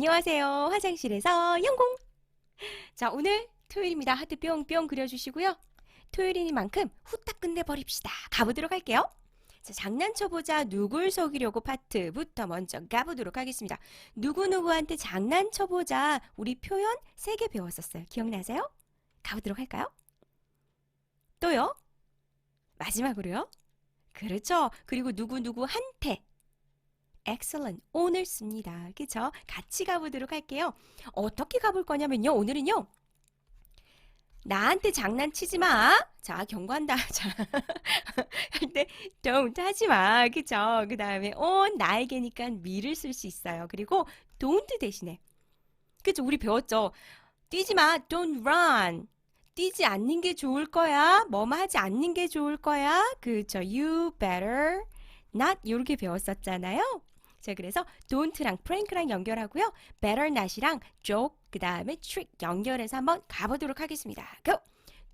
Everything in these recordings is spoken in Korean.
안녕하세요. 화장실에서 영공. 자, 오늘 토요일입니다. 하트 뿅뿅 그려주시고요. 토요일이니만큼 후딱 끝내버립시다. 가보도록 할게요. 자, 장난쳐보자. 누굴 속이려고 파트부터 먼저 가보도록 하겠습니다. 누구누구한테 장난쳐보자. 우리 표현 세 개 배웠었어요. 기억나세요? 가보도록 할까요? 또요? 마지막으로요? 그렇죠. 그리고 누구누구한테 excellent 오늘 씁니다. 그쵸? 같이 가보도록 할게요. 어떻게 가볼 거냐면요. 오늘은요. 나한테 장난치지 마. 자, 경고한다. 자, 할때 don't 하지 마. 그쵸? 그 다음에 on 나에게니까 me를 쓸 수 있어요. 그리고 don't 대신에. 그쵸? 우리 배웠죠? 뛰지 마. don't run. 뛰지 않는 게 좋을 거야. 뭐뭐 하지 않는 게 좋을 거야. 그쵸? you better not 이렇게 배웠었잖아요. 자, 그래서 don't랑 prank랑 연결하고요. better not이랑 joke 그 다음에 trick 연결해서 한번 가보도록 하겠습니다. Go!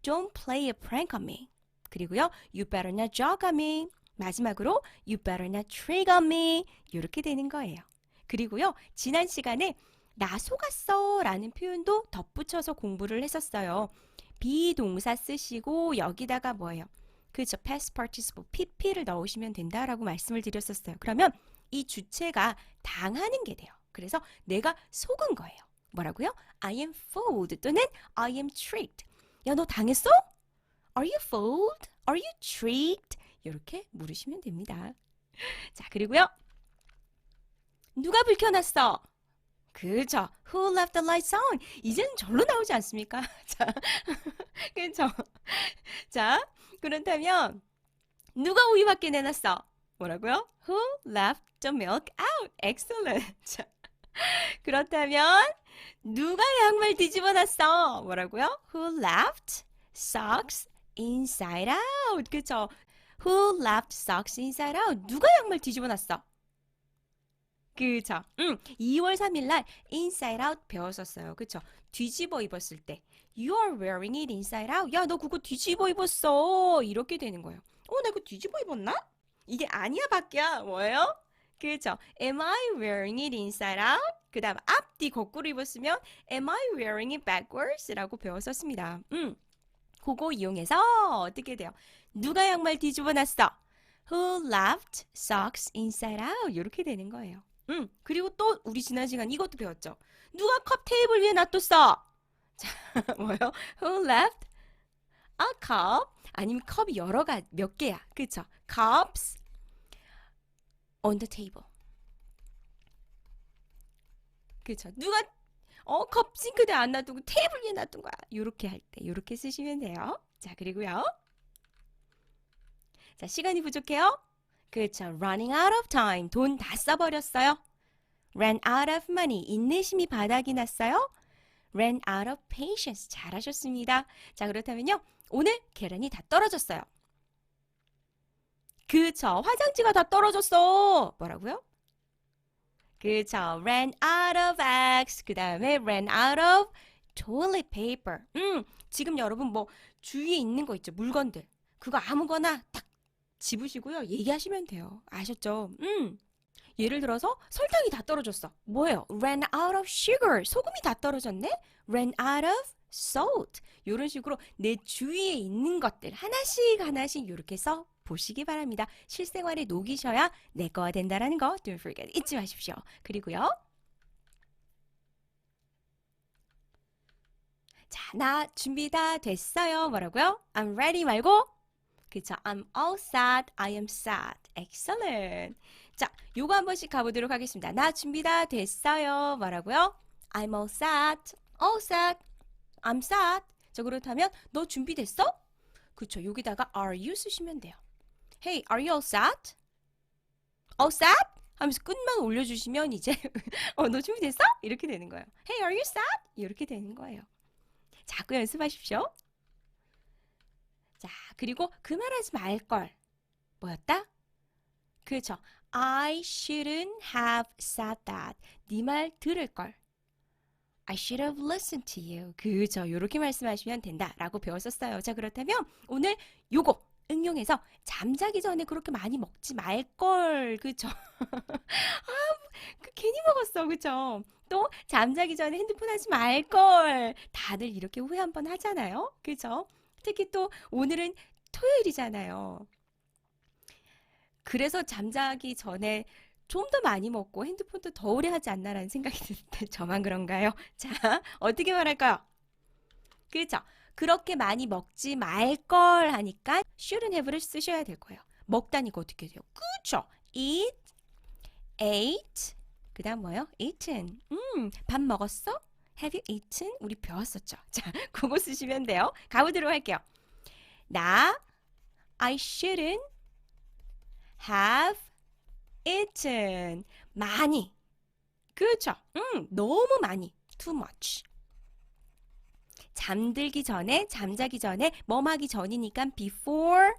Don't play a prank on me. 그리고요. You better not joke on me. 마지막으로 You better not trick on me. 이렇게 되는 거예요. 그리고요. 지난 시간에 나 속았어 라는 표현도 덧붙여서 공부를 했었어요. 비동사 쓰시고 여기다가 뭐예요? 그죠. past participle pp를 넣으시면 된다라고 말씀을 드렸었어요. 그러면 이 주체가 당하는 게 돼요. 그래서 내가 속은 거예요. 뭐라고요? I am fooled 또는 I am tricked. 야, 너 당했어? Are you fooled? Are you tricked? 이렇게 물으시면 됩니다. 자, 그리고요. 누가 불 켜놨어? 그죠. Who left the lights on? 이제는 절로 나오지 않습니까? 자, 그죠. 자, 그렇다면 누가 우유 밖에 내놨어? 뭐라고요? Who left the milk out? Excellent. 자, 그렇다면 누가 양말 뒤집어 놨어? 뭐라고요? Who left socks inside out? 그쵸? Who left socks inside out? 누가 양말 뒤집어 놨어? 그쵸? 음, 2월 3일 날 inside out 배웠었어요. 그쵸? 뒤집어 입었을 때 You are wearing it inside out. 야, 너 그거 뒤집어 입었어. 이렇게 되는 거예요. 어, 나 이거 뒤집어 입었나? 이게 아니야, 밖이야. 뭐예요? 그렇죠. Am I wearing it inside out? 그 다음 앞뒤 거꾸로 입었으면 Am I wearing it backwards? 라고 배웠었습니다. 음, 그거 이용해서 어떻게 돼요? 누가 양말 뒤집어 놨어? Who left socks inside out? 이렇게 되는 거예요. 음, 그리고 또 우리 지난 시간 이것도 배웠죠. 누가 컵 테이블 위에 놔뒀어? 자, 뭐요? Who left a cup? 아니면 컵이 여러 가, 몇 개야. 그쵸? cups on the table. 그쵸? 누가 어, 컵 싱크대에 안 놔두고 테이블 위에 놔둔 거야. 요렇게 할 때, 요렇게 쓰시면 돼요. 자, 그리고요. 자, 시간이 부족해요. 그쵸? running out of time. 돈 다 써버렸어요. ran out of money. 인내심이 바닥이 났어요. Ran out of patience. 잘하셨습니다. 자, 그렇다면요. 오늘 계란이 다 떨어졌어요. 그쵸. 화장지가 다 떨어졌어. 뭐라고요? 그쵸. ran out of eggs. 그 다음에 ran out of toilet paper. 음, 지금 여러분 뭐 주위에 있는 거 있죠. 물건들. 그거 아무거나 딱 집으시고요. 얘기하시면 돼요. 아셨죠? 음. 예를 들어서 설탕이 다 떨어졌어. 뭐예요? ran out of sugar. 소금이 다 떨어졌네? ran out of salt. 이런 식으로 내 주위에 있는 것들 하나씩 하나씩 이렇게 써 보시기 바랍니다. 실생활에 녹이셔야 내 거가 된다라는 거 don't forget 잊지 마십시오. 그리고요. 자, 나 준비 다 됐어요. 뭐라고요? I'm ready 말고 그쵸? I'm all set. I am set. Excellent. 자, 요거 한 번씩 가보도록 하겠습니다. 나 준비 다 됐어요. 뭐라고요? I'm all set. All set. I'm set. 자, 그렇다면 너 준비됐어? 그쵸? 여기다가 are you 쓰시면 돼요. Hey, are you all set? All set? 하면서 끝만 올려주시면 이제 어, 너 준비됐어? 이렇게 되는 거예요. Hey, are you set? 이렇게 되는 거예요. 자꾸 연습하십시오. 자, 그리고 그 말하지 말 걸. 뭐였다? 그렇죠. I shouldn't have said that. 네 말 들을 걸. I should have listened to you. 그죠. 요렇게 말씀하시면 된다라고 배웠었어요. 자, 그렇다면 오늘 요거 응용해서 잠자기 전에 그렇게 많이 먹지 말 걸. 그죠? 아, 그 괜히 먹었어. 그죠? 또 잠자기 전에 핸드폰 하지 말걸. 다들 이렇게 후회 한번 하잖아요. 그죠? 특히 또 오늘은 토요일이잖아요. 그래서 잠자기 전에 좀 더 많이 먹고 핸드폰도 더 오래 하지 않나라는 생각이 드는데 저만 그런가요? 자, 어떻게 말할까요? 그죠? 그렇게 많이 먹지 말 걸 하니까 shouldn't have를 쓰셔야 될 거예요. 먹다니까 어떻게 돼요? 그죠? eat, ate, 그 다음 뭐예요? eaten. 음, 밥 먹었어? have you eaten? 우리 배웠었죠. 자, 그거 쓰시면 돼요. 가보도록 할게요. 나, I shouldn't have eaten. 많이. 그렇죠. 음, 너무 많이. too much. 잠들기 전에, 잠자기 전에, 멈하기 전이니까 before.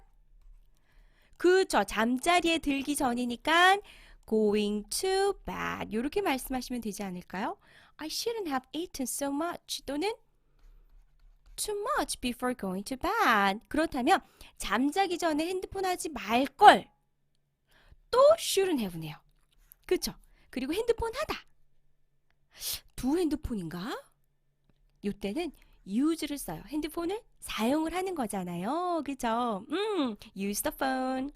그렇죠. 잠자리에 들기 전이니까 going to bed. 이렇게 말씀하시면 되지 않을까요? I shouldn't have eaten so much. 또는 too much before going to bed. 그렇다면 잠자기 전에 핸드폰 하지 말걸. 또 shouldn't have네요. 그렇죠? 그리고 핸드폰 하다. 두 핸드폰인가? 이때는 use를 써요. 핸드폰을 사용을 하는 거잖아요. 그죠? 음, use the phone.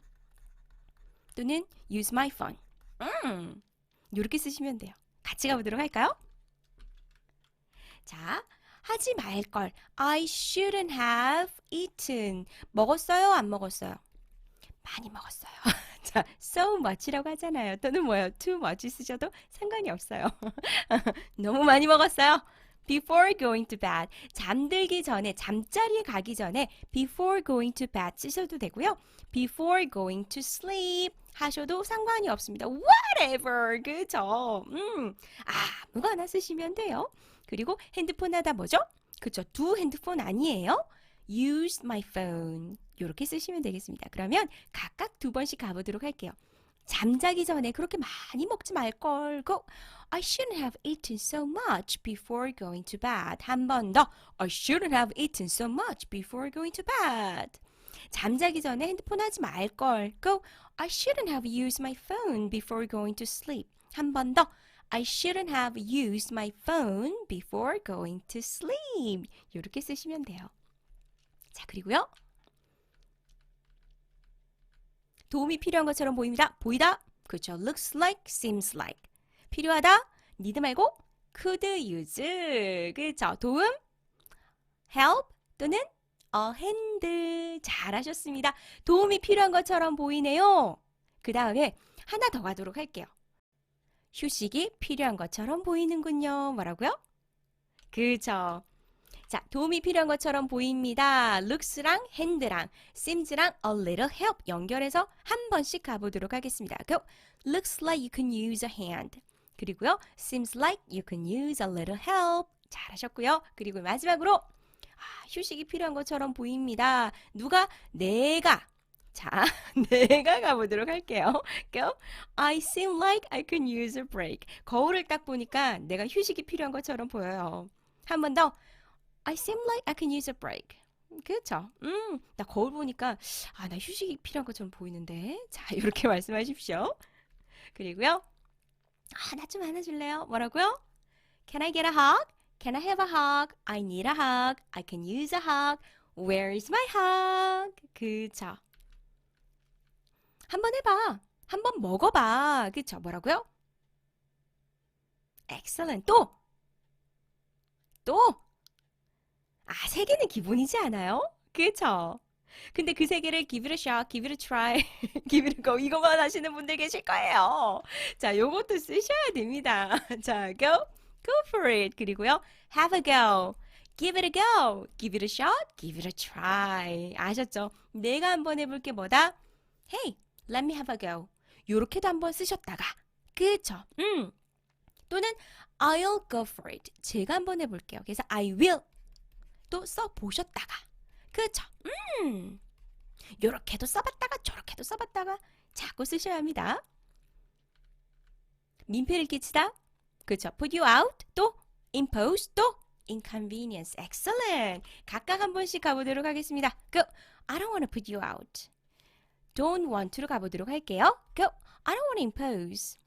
또는 use my phone. 음, 이렇게 쓰시면 돼요. 같이 가보도록 할까요? 자, 하지 말 걸. I shouldn't have eaten. 먹었어요? 안 먹었어요? 많이 먹었어요. 자, so much라고 하잖아요. 또는 뭐예요? too much 쓰셔도 상관이 없어요. 너무 많이 먹었어요. before going to bed. 잠들기 전에, 잠자리에 가기 전에 before going to bed 쓰셔도 되고요. before going to sleep 하셔도 상관이 없습니다. whatever. 그죠? 음, 아무거나 쓰시면 돼요. 그리고 핸드폰 하다 뭐죠? 그죠? 두 핸드폰 아니에요. use my phone. 이렇게 쓰시면 되겠습니다. 그러면 각각 두 번씩 가보도록 할게요. 잠자기 전에 그렇게 많이 먹지 말걸. 고 I shouldn't have eaten so much before going to bed. 한 번 더. I shouldn't have eaten so much before going to bed. 잠자기 전에 핸드폰 하지 말걸. 고 I shouldn't have used my phone before going to sleep. 한 번 더. I shouldn't have used my phone before going to sleep. 이렇게 쓰시면 돼요. 자, 그리고요. 도움이 필요한 것처럼 보입니다. 보이다? 그렇죠. looks like, seems like. 필요하다? need 말고 could use. 그렇죠. 도움? help 또는 a hand. 잘하셨습니다. 도움이 필요한 것처럼 보이네요. 그 다음에 하나 더 가도록 할게요. 휴식이 필요한 것처럼 보이는군요. 뭐라고요? 그죠. 자, 도움이 필요한 것처럼 보입니다. looks랑 hand랑 seems랑 a little help 연결해서 한 번씩 가보도록 하겠습니다. 고! looks like you can use a hand. 그리고요, seems like you can use a little help. 잘하셨고요. 그리고 마지막으로 아, 휴식이 필요한 것처럼 보입니다. 누가? 내가. 자, 내가 가보도록 할게요. Go. I seem like I can use a break. 거울을 딱 보니까 내가 휴식이 필요한 것처럼 보여요. 한 번 더. I seem like I can use a break. 그렇죠? 음, 나 거울 보니까 아, 나 휴식이 필요한 것처럼 보이는데. 자, 이렇게 말씀하십시오. 그리고요. 아, 나 좀 안아줄래요? 뭐라고요? Can I get a hug? Can I have a hug? I need a hug. I can use a hug. Where is my hug? 그쵸. 한번 해봐. 한번 먹어봐. 그쵸? 뭐라고요? Excellent. 또! 또! 아, 세 개는 기본이지 않아요? 그쵸? 근데 그세 개를 give it a shot, give it a try, give it a go 이것만 하시는 분들 계실 거예요. 자, 요것도 쓰셔야 됩니다. 자, go, go for it. 그리고요, have a go. Give it a go. Give it a shot. Give it a try. 아셨죠? 내가 한번 해볼 게 뭐다? Hey, let me have a go. 요렇게도 한번 쓰셨다가. 그쵸? 음. 또는 I'll go for it. 제가 한번 해볼게요. 그래서 I will. 또 써보셨다가. 그쵸? 음. 요렇게도 써봤다가 저렇게도 써봤다가 자꾸 쓰셔야 합니다. 민폐를 끼치다. 그쵸? put you out. 또 impose. 또 inconvenience. excellent. 각각 한 번씩 가보도록 하겠습니다. Go. I don't want to put you out. don't want to로 가보도록 할게요. Go. I don't want to impose.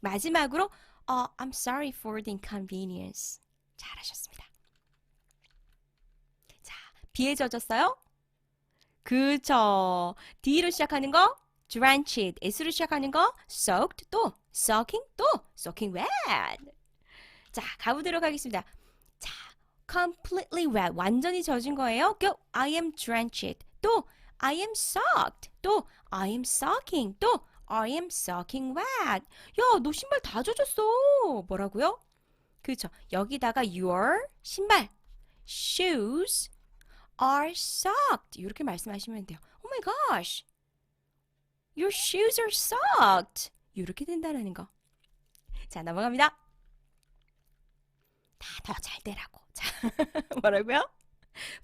마지막으로 어, I'm sorry for the inconvenience. 잘하셨습니다. 자, 비에 젖었어요? 그쵸. D로 시작하는 거 drenched, S로 시작하는 거 soaked, 또 soaking, 또 soaking wet. 자, 가보도록 하겠습니다. 자, completely wet, 완전히 젖은 거예요. Go, I am drenched. 또 I am soaked. 또 I am soaking. 또 I am soaking wet. 야, 너 신발 다 젖었어. 뭐라고요? 그렇죠. 여기다가 your 신발 shoes are soaked. 이렇게 말씀하시면 돼요. Oh my gosh. Your shoes are soaked. 이렇게 된다라는 거. 자, 넘어갑니다. 다 더 잘 되라고. 자, 뭐라고요?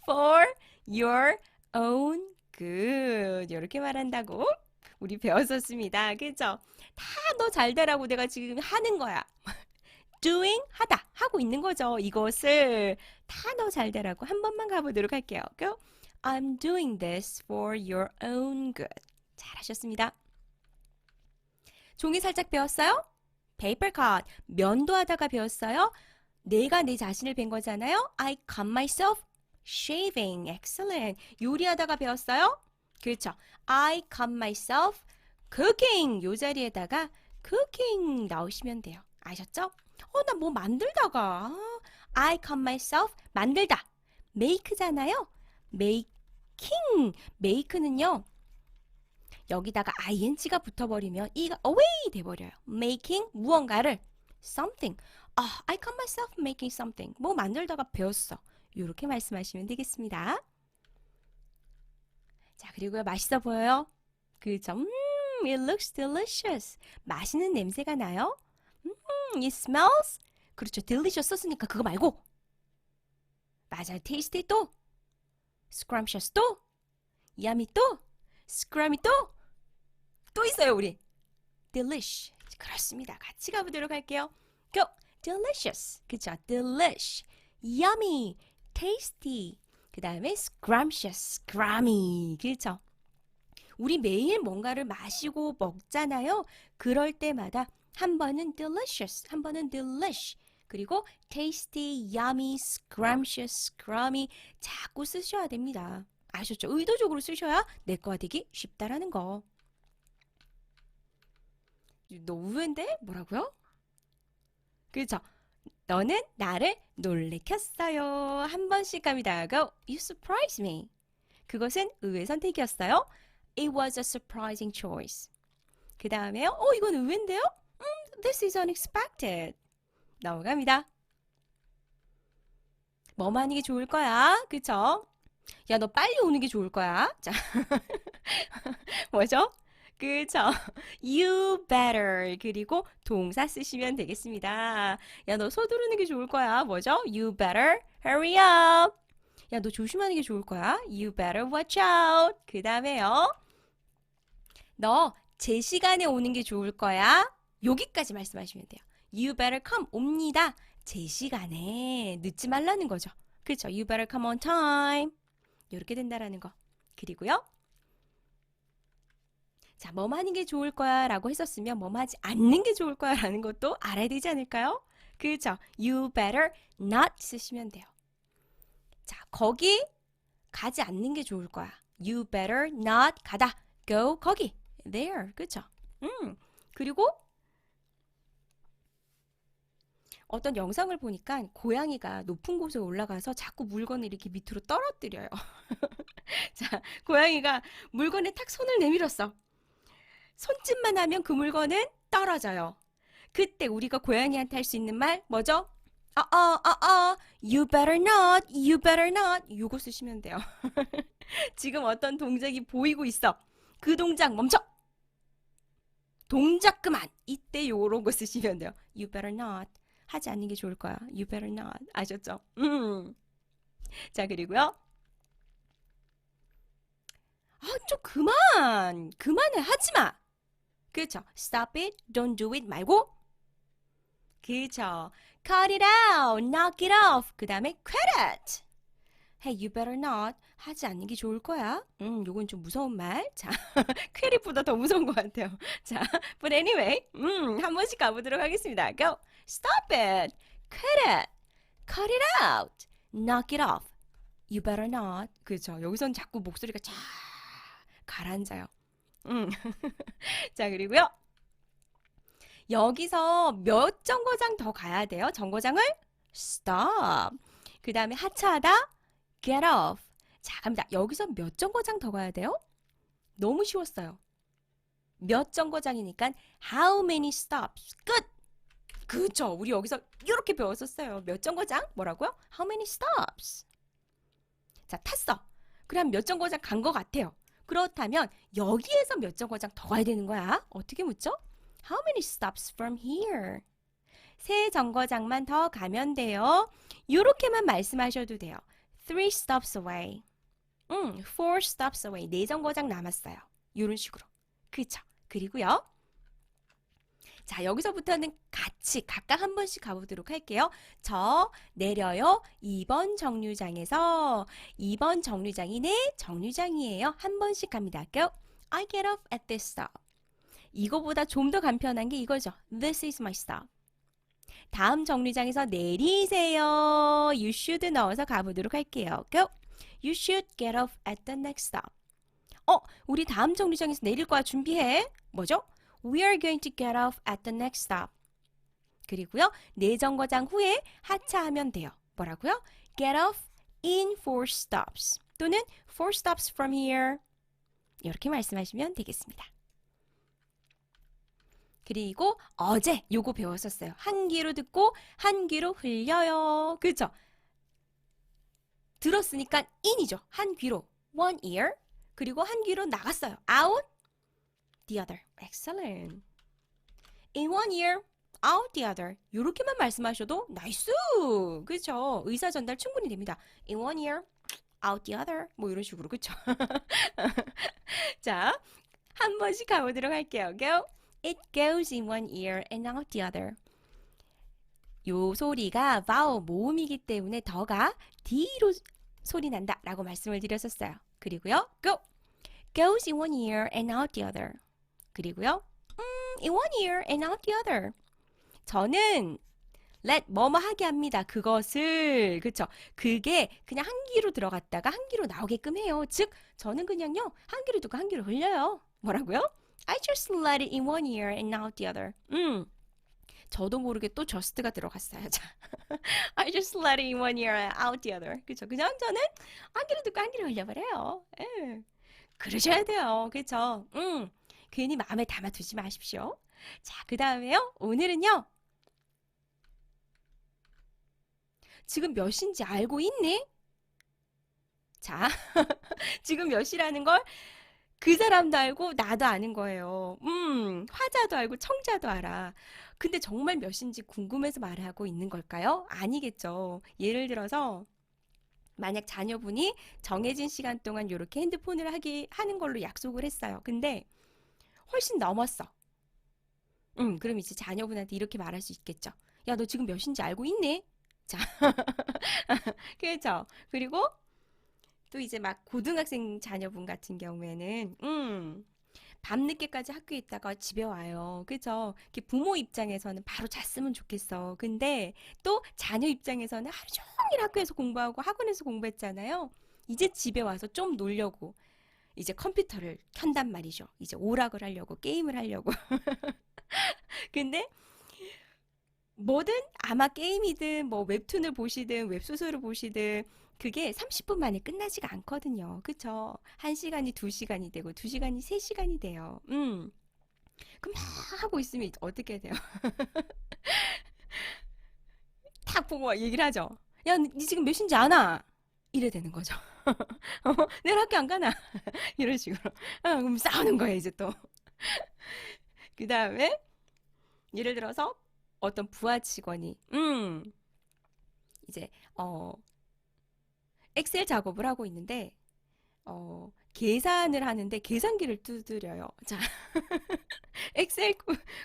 For your own good. 이렇게 말한다고 우리 배웠었습니다. 그죠? 다 너 잘 되라고 내가 지금 하는 거야. Doing 하다 하고 있는 거죠. 이것을 다너잘 되라고 한 번만 가보도록 할게요. Go. I'm doing this for your own good. 잘하셨습니다. 종이 살짝 배웠어요? paper cut. 면도 하다가 배웠어요? 내가 내 자신을 뵌 거잖아요. I cut myself shaving. Excellent. 요리하다가 배웠어요? 그렇죠. I cut myself cooking. 요 자리에다가 cooking 넣으시면 돼요. 아셨죠? 어, 나 뭐 만들다가. 아, I cut myself 만들다. make잖아요. making. make는요. 여기다가 ing가 붙어버리면 이가 away 돼버려요. making 무언가를 something. 아, I cut myself making something. 뭐 만들다가 배웠어. 이렇게 말씀하시면 되겠습니다. 자, 그리고 맛있어 보여요? 그죠? 음, it looks delicious. 맛있는 냄새가 나요? 음, it smells? 그렇죠. delicious 썼으니까 그거 말고. 맞아요. tasty 또. scrumptious 또. yummy 또. scrummy 또. 또 있어요, 우리. delish. 그렇습니다. 같이 가보도록 할게요. go. delicious. 그쵸? delish. yummy. tasty. 그 다음에 scrumptious. scrummy. 그쵸? 우리 매일 뭔가를 마시고 먹잖아요. 그럴 때마다 한 번은 delicious, 한 번은 delish, 그리고 tasty, yummy, scrumptious, scrummy 자꾸 쓰셔야 됩니다. 아셨죠? 의도적으로 쓰셔야 내 거가 되기 쉽다라는 거. 너 우회인데? 뭐라고요? 그렇죠. 너는 나를 놀래켰어요. 한 번씩 갑니다. Go. You surprised me. 그것은 의외 선택이었어요. It was a surprising choice. 그 다음에요. 어, 이건 의외인데요? 음, this is unexpected. 넘어갑니다. 뭐만 하는 게 좋을 거야. 그쵸? 야, 너 빨리 오는 게 좋을 거야. 자, 뭐죠? 그쵸? You better. 그리고 동사 쓰시면 되겠습니다. 야, 너 서두르는 게 좋을 거야. 뭐죠? You better hurry up. 야, 너 조심하는 게 좋을 거야. You better watch out. 그 다음에요. 너 제 시간에 오는 게 좋을 거야. 여기까지 말씀하시면 돼요. You better come. 옵니다. 제 시간에. 늦지 말라는 거죠. 그렇죠. You better come on time. 이렇게 된다라는 거. 그리고요. 자, 뭐 하는 게 좋을 거야 라고 했었으면 뭐 하지 않는 게 좋을 거야 라는 것도 알아야 되지 않을까요? 그렇죠. You better not 쓰시면 돼요. 자, 거기 가지 않는 게 좋을 거야. You better not 가다. Go 거기. There. 그렇죠. 음. 그리고 어떤 영상을 보니까 고양이가 높은 곳에 올라가서 자꾸 물건을 이렇게 밑으로 떨어뜨려요. 자, 고양이가 물건에 탁 손을 내밀었어. 손짓만 하면 그 물건은 떨어져요. 그때 우리가 고양이한테 할 수 있는 말 뭐죠? 아, 아, 아, 아, you better not, you better not. 요거 쓰시면 돼요. 지금 어떤 동작이 보이고 있어. 그 동작 멈춰! 동작 그만! 이때 요런 거 쓰시면 돼요. You better not. 하지 않는 게 좋을 거야. You better not. 아셨죠? 음. 자, 그리고요. 아, 좀 그만! 그만해! 하지 마! 그렇죠. Stop it, don't do it 말고 그렇죠. Cut it out, knock it off. 그 다음에 quit it. Hey, you better not. 하지 않는 게 좋을 거야. 음, 요건 좀 무서운 말. 자, quit보다 더 무서운 것 같아요. 자, but anyway, 음, 한 번씩 가보도록 하겠습니다. Go. Stop it. Quit it. Cut it out. Knock it off. You better not. 그죠. 여기선 자꾸 목소리가 쫙 가라앉아요. 음. 자, 그리고요. 여기서 몇 정거장 더 가야 돼요? 정거장을 stop. 그 다음에 하차하다 get off. 자, 갑니다. 여기서 몇 정거장 더 가야 돼요? 너무 쉬웠어요. 몇 정거장이니까 how many stops. 끝. 그죠. 우리 여기서 이렇게 배웠었어요. 몇 정거장? 뭐라고요? How many stops? 자, 탔어. 그럼 몇 정거장 간 것 같아요. 그렇다면 여기에서 몇 정거장 더 가야 되는 거야? 어떻게 묻죠? How many stops from here? 세 정거장만 더 가면 돼요. 이렇게만 말씀하셔도 돼요. Three stops away. 음, four stops away. 네 정거장 남았어요. 이런 식으로. 그쵸? 그리고요. 자, 여기서부터는 같이 각각 한 번씩 가보도록 할게요. 저 내려요. 2번 정류장에서 2번 정류장이 내 정류장이에요. 한 번씩 갑니다. Go. I get off at this stop. 이거보다 좀 더 간편한 게 이거죠. This is my stop. 다음 정류장에서 내리세요. You should 넣어서 가보도록 할게요. Go. You should get off at the next stop. 어, 우리 다음 정류장에서 내릴 거야. 준비해. 뭐죠? We are going to get off at the next stop. 그리고요, 네 정거장 후에 하차하면 돼요. 뭐라고요? Get off in four stops. 또는 four stops from here. 이렇게 말씀하시면 되겠습니다. 그리고 어제 요거 배웠었어요. 한 귀로 듣고 한 귀로 흘려요. 그죠? 들었으니까 in이죠. 한 귀로 one ear. 그리고 한 귀로 나갔어요. out the other. Excellent. In one ear, out the other. 요렇게만 말씀하셔도 나이스. 그렇죠? 의사 전달 충분히 됩니다. In one ear, out the other. 뭐 이런 식으로 그렇죠? 자, 한 번씩 가보도록 할게요. Go. It goes in one ear and out the other. 요 소리가 vowel 모음이기 때문에 더가 D로 소리 난다 라고 말씀을 드렸었어요. 그리고요, go. Goes in one ear and out the other. 그리고요, 음, in one ear and out the other. 저는 let 뭐뭐 하게 합니다. 그것을 그쵸? 그게 그냥 한 귀로 들어갔다가 한 귀로 나오게끔 해요. 즉 저는 그냥요 한 귀로 듣고 한 귀로 흘려요. 뭐라고요? I just let it in one ear and out the other. 음. 저도 모르게 또 just가 들어갔어요. 자, I just let it in one ear and out the other. 그쵸? 그냥 저는 한 귀로 듣고 한 귀로 흘려버려요. 예. 그러셔야 돼요. 그쵸? 음. 괜히 마음에 담아두지 마십시오. 자, 그 다음에요. 오늘은요. 지금 몇 시인지 알고 있니? 자, 지금 몇 시라는 걸 그 사람도 알고 나도 아는 거예요. 음, 화자도 알고 청자도 알아. 근데 정말 몇 시인지 궁금해서 말하고 있는 걸까요? 아니겠죠. 예를 들어서 만약 자녀분이 정해진 시간 동안 이렇게 핸드폰을 하기 하는 걸로 약속을 했어요. 근데 훨씬 넘었어. 음, 그럼 이제 자녀분한테 이렇게 말할 수 있겠죠. 야, 너 지금 몇 시인지 알고 있니? 자, 그렇죠. 그리고 또 이제 막 고등학생 자녀분 같은 경우에는 음, 밤늦게까지 학교에 있다가 집에 와요. 그죠? 부모 입장에서는 바로 잤으면 좋겠어. 근데 또 자녀 입장에서는 하루 종일 학교에서 공부하고 학원에서 공부했잖아요. 이제 집에 와서 좀 놀려고 이제 컴퓨터를 켠단 말이죠. 이제 오락을 하려고 게임을 하려고. 근데 뭐든 아마 게임이든 뭐 웹툰을 보시든 웹소설을 보시든 그게 30분 만에 끝나지가 않거든요. 그쵸? 1시간이 2시간이 되고 2시간이 3시간이 돼요. 음. 그럼 막 하고 있으면 어떻게 돼요? 딱 보고 얘기를 하죠. 야, 니 지금 몇 시인지 아나? 이래 되는 거죠. 어, 내일 학교 안 가나? 이런 식으로. 어, 그럼 싸우는 거예요, 이제 또. 그 다음에, 예를 들어서, 어떤 부하 직원이, 음, 이제, 어, 엑셀 작업을 하고 있는데, 어, 계산을 하는데 계산기를 두드려요. 자, 엑셀,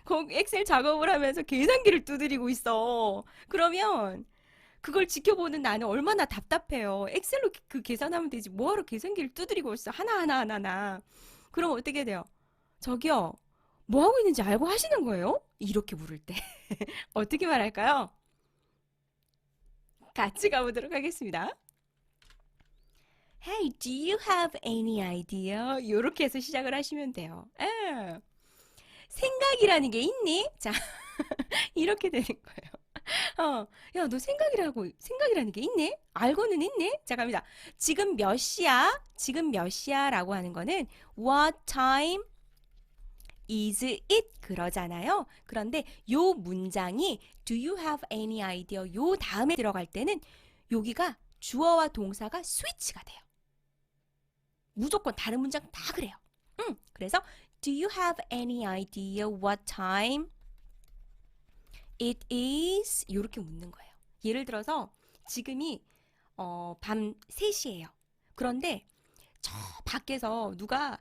거- 엑셀 작업을 하면서 계산기를 두드리고 있어. 그러면, 그걸 지켜보는 나는 얼마나 답답해요. 엑셀로 그 계산하면 되지. 뭐하러 계산기를 두드리고 있어. 하나하나 하나하나. 그럼 어떻게 돼요? 저기요, 뭐 하고 있는지 알고 하시는 거예요? 이렇게 물을 때 어떻게 말할까요? 같이 가보도록 하겠습니다. Hey, do you have any idea? 이렇게 해서 시작을 하시면 돼요. 예. 생각이라는 게 있니? 자, 이렇게 되는 거예요. 어, 야, 너 생각이라고, 생각이라는 게 있니? 알고는 있니? 자, 갑니다. 지금 몇 시야? 지금 몇 시야? 라고 하는 거는 what time is it? 그러잖아요. 그런데 요 문장이 do you have any idea? 요 다음에 들어갈 때는 여기가 주어와 동사가 스위치가 돼요. 무조건 다른 문장 다 그래요. 응. 그래서 do you have any idea what time it is? 이렇게 묻는 거예요. 예를 들어서 지금이 어, 밤 3시예요. 그런데 저 밖에서 누가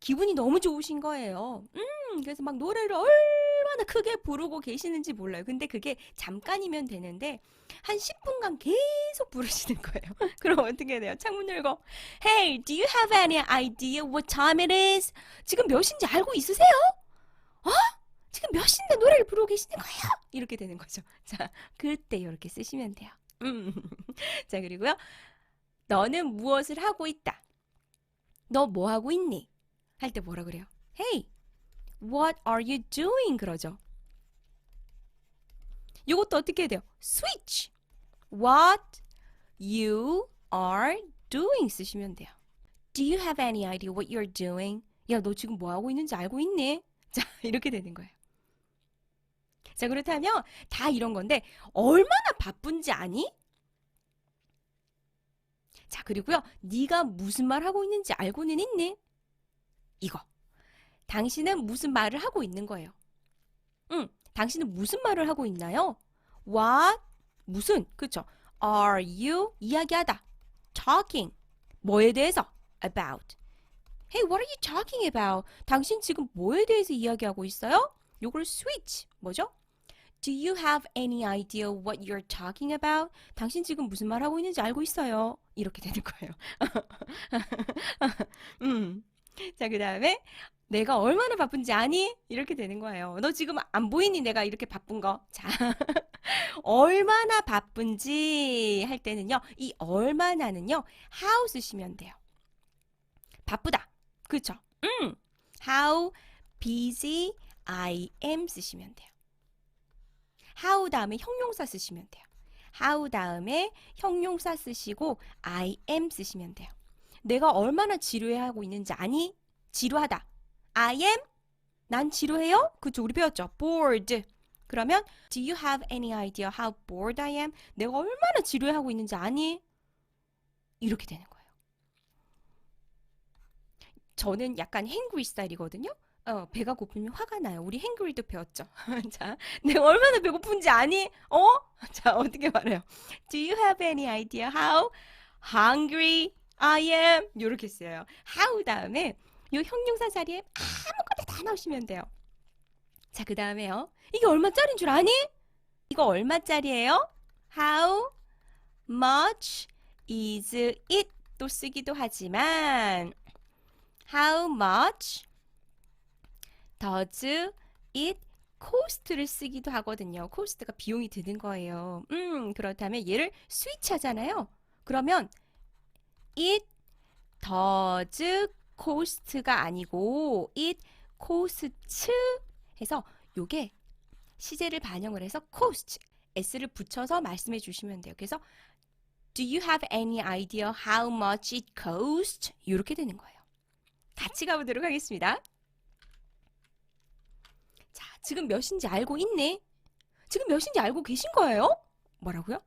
기분이 너무 좋으신 거예요. 음, 그래서 막 노래를 얼마나 크게 부르고 계시는지 몰라요. 근데 그게 잠깐이면 되는데 한 10분간 계속 부르시는 거예요. 그럼 어떻게 돼요? 창문 열고 Hey, do you have any idea what time it is? 지금 몇 시인지 알고 있으세요? 어? 지금 몇 시인데 노래를 부르고 계시는 거예요? 이렇게 되는 거죠. 자, 그때 이렇게 쓰시면 돼요. 음. 자, 그리고요. 너는 무엇을 하고 있다? 너 뭐 하고 있니? 할 때 뭐라 그래요? Hey, what are you doing? 그러죠. 이것도 어떻게 해야 돼요? Switch. What you are doing 쓰시면 돼요. Do you have any idea what you're doing? 야, 너 지금 뭐 하고 있는지 알고 있니? 자, 이렇게 되는 거예요. 자, 그렇다면 다 이런 건데 얼마나 바쁜지 아니? 자, 그리고요. 네가 무슨 말 하고 있는지 알고는 있니? 이거. 당신은 무슨 말을 하고 있는 거예요. 응. 당신은 무슨 말을 하고 있나요? What? 무슨? 그쵸? Are you? 이야기하다. Talking. 뭐에 대해서? About. Hey, what are you talking about? 당신 지금 뭐에 대해서 이야기하고 있어요? 요걸 switch. 뭐죠? Do you have any idea what you're talking about? 당신 지금 무슨 말 하고 있는지 알고 있어요. 이렇게 되는 거예요. 음. 자, 그 다음에 내가 얼마나 바쁜지 아니? 이렇게 되는 거예요. 너 지금 안 보이니? 내가 이렇게 바쁜 거. 자, 얼마나 바쁜지 할 때는요. 이 얼마나는요. how 쓰시면 돼요. 바쁘다. 그쵸? 음. how busy I am 쓰시면 돼요. How 다음에 형용사 쓰시면 돼요. how 다음에 형용사 쓰시고 I am 쓰시면 돼요. 내가 얼마나 지루해하고 있는지 아니? 지루하다. I am? 난 지루해요? 그쵸, 우리 배웠죠? bored. 그러면 Do you have any idea how bored I am? 내가 얼마나 지루해하고 있는지 아니? 이렇게 되는 거예요. 저는 약간 hangry 스타일이거든요. 어, 배가 고프면 화가 나요. 우리 hangry도 배웠죠. 자, 내가 얼마나 배고픈지 아니? 어? 자, 어떻게 말해요? Do you have any idea how hungry I am? 이렇게 써요. how 다음에 요 형용사 자리에 아무거나 다 넣으시면 돼요. 자, 그 다음에요. 이게 얼마짜리인 줄 아니? 이거 얼마짜리예요? How much is it? 또 쓰기도 하지만 How much does it cost를 쓰기도 하거든요. cost가 비용이 드는 거예요. 음, 그렇다면 얘를 스위치 하잖아요. 그러면 it does cost가 아니고 it costs 해서 요게 시제를 반영을 해서 cost s를 붙여서 말씀해 주시면 돼요. 그래서 do you have any idea how much it costs? 이렇게 되는 거예요. 같이 가보도록 하겠습니다. 자, 지금 몇인지 알고 있네? 지금 몇인지 알고 계신 거예요? 뭐라고요?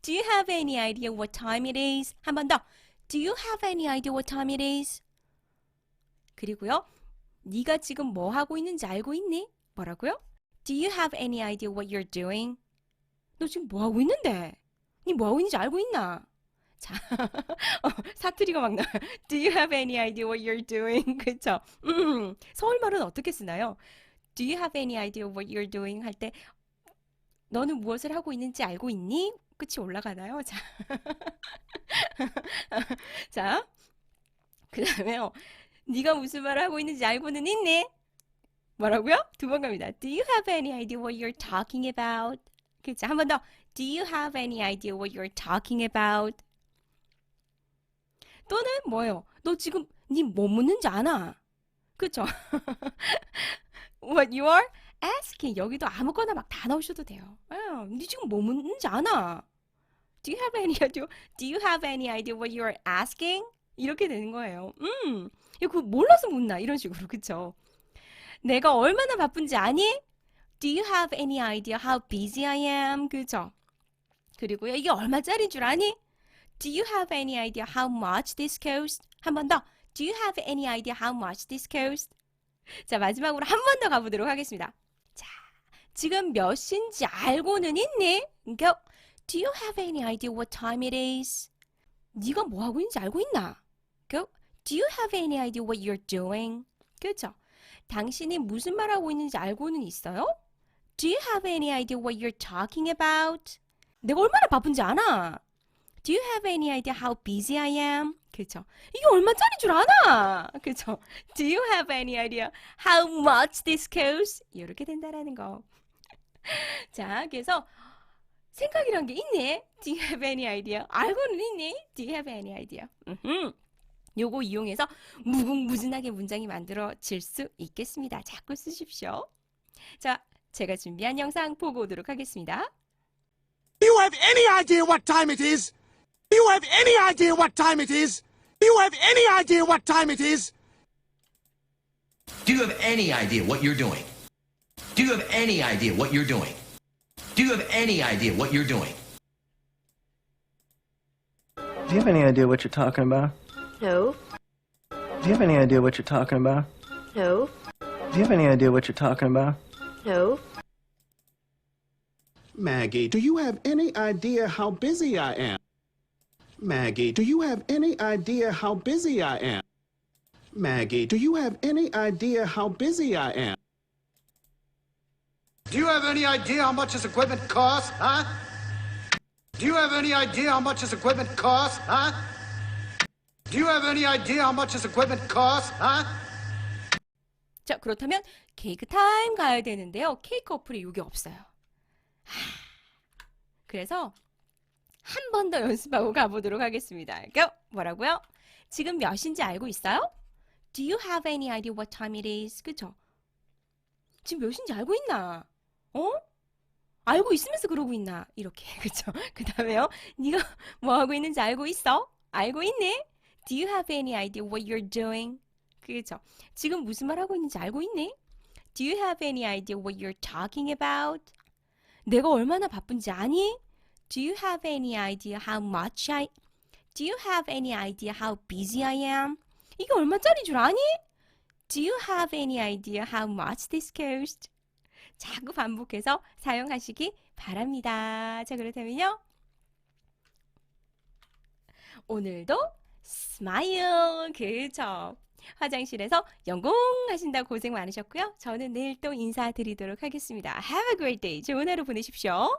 Do you have any idea what time it is? 한 번 더. Do you have any idea what time it is? 그리고요. 네가 지금 뭐 하고 있는지 알고 있니? 뭐라고요? Do you have any idea what you're doing? 너 지금 뭐 하고 있는데? 니뭐 하고 있는지 알고 있나? 자, 어, 사투리가 막 나요. Do you have any idea what you're doing? 그쵸? 음, 서울말은 어떻게 쓰나요? Do you have any idea what you're doing? 할 때, 너는 무엇을 하고 있는지 알고 있니? 끝이 올라가나요? 자, 자, 그 다음에요. 네가 무슨 말을 하고 있는지 알고는 있니? 뭐라고요? 두 번 갑니다. Do you have any idea what you're talking about? 그쵸? 한번 더. Do you have any idea what you're talking about? 또는 뭐예요? 너 지금 니뭐 묻는지 아나? 그쵸? What you are asking. 여기도 아무거나 막 다 넣으셔도 돼요. 아, 니 지금 뭐 묻는지 아나? Do you have any idea? Do you have any idea what you are asking? 이렇게 되는 거예요. 음, 이거 몰라서 묻나? 이런 식으로, 그쵸? 내가 얼마나 바쁜지 아니? Do you have any idea how busy I am? 그죠? 그리고요, 이게 얼마짜리인 줄 아니? Do you have any idea how much this cost? 한번 더. Do you have any idea how much this cost? 자, 마지막으로 한 번 더 가보도록 하겠습니다. 자, 지금 몇 시인지 알고는 있니? Go. Do you have any idea what time it is? 네가 뭐 하고 있는지 알고 있나? Go. Do you have any idea what you're doing? 그렇죠? 당신이 무슨 말 하고 있는지 알고는 있어요? Do you have any idea what you're talking about? 내가 얼마나 바쁜지 아나? Do you have any idea how busy I am? 그렇죠? 이게 얼마짜리 줄 아나? 그렇죠? Do you have any idea how much this costs? 이렇게 된다라는 거. 자, 그래서 생각이란 게 있네. Do you have any idea? 알고는 있니? Do you have any idea? 음흠. 요거 이용해서 무궁무진하게 문장이 만들어질 수 있겠습니다. 자꾸 쓰십시오. 자, 제가 준비한 영상 보고 오도록 하겠습니다. Do you have any idea what time it is? Do you have any idea what time it is? Do you have any idea what time it is? Do you have any idea what you're doing? Do you have any idea what you're doing? Do you have any idea what you're doing? Do you have any idea what you're talking about? No, Do you have any idea what you're talking about? no, Do you have any idea what you're talking about? no, Maggie, do you have any idea how busy I am? Maggie, do you have any idea how busy I am? Maggie, do you have any idea how busy I am? Do you have any idea how much this equipment costs, huh? Do you have any idea how much this equipment costs, huh? Do you have any idea how much this equipment costs, huh? 자, 그렇다면 케이크 타임 가야 되는데요. 케이크 어플에 이게 없어요. 하, 그래서 한 번 더 연습하고 가보도록 하겠습니다. Go! 뭐라고요? 지금 몇인지 알고 있어요? Do you have any idea what time it is? 그쵸? 지금 몇인지 알고 있나? 어? 알고 있으면서 그러고 있나? 이렇게 그쵸? 그 다음에요. 네가 뭐 하고 있는지 알고 있어? 알고 있니? Do you have any idea what you're doing? 그죠? 지금 무슨 말 하고 있는지 알고 있니? Do you have any idea what you're talking about? 내가 얼마나 바쁜지 아니? Do you have any idea how much I Do you have any idea how busy I am? 이게 얼마짜리 줄 아니? Do you have any idea how much this cost? 자꾸 반복해서 사용하시기 바랍니다. 자, 그렇다면요. 오늘도 스마일 그쵸 화장실에서 연공하신다 고생 많으셨고요 저는 내일 또 인사드리도록 하겠습니다 Have a great day 좋은 하루 보내십시오